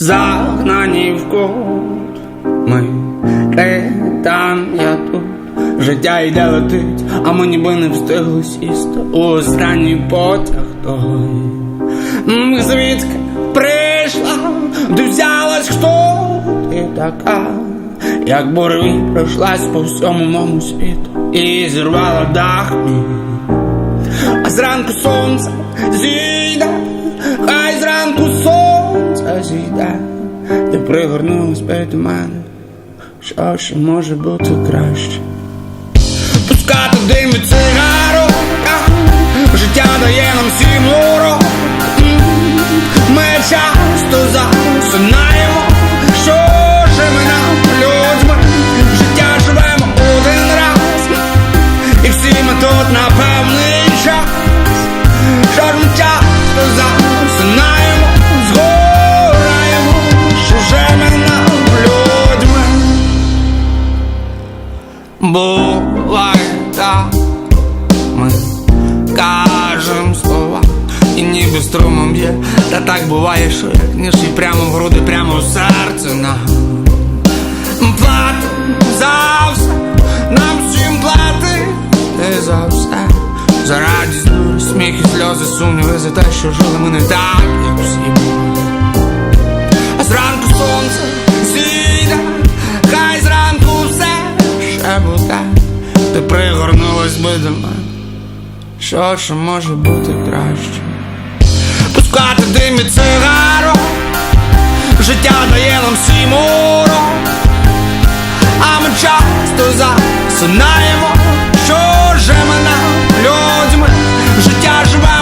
загнані в кут. Ми ти там, я тут. Життя йде летить, а ми ніби не встигли сісти у останній потяг той. Звідки прийшла, де взялась хто ти така, як буревій пройшлась по всьому моєму світу і зірвала дах мій. А зранку сонце зійде, хай зійде, ти пригорнулась перед мене, що ще може бути краще. Пускати дим від цигарок, життя дає нам всім урок. Ми часто засинаємо, Буває так, ми кажем слова, і ніби струмом б'є, та так буває, що як ніж і прямо в груди, прямо в серце нам Платим за все, нам всім платити за все, за радість, сміх і сльози, сумніви за те, що жили ми не так, як всі буде. Ти пригорнулась би до мене. Що ж може бути краще? Пускати дим від цигарок, життя дає нам всім урок, а ми часто засинаємо, що живе мене людьми, життя живемо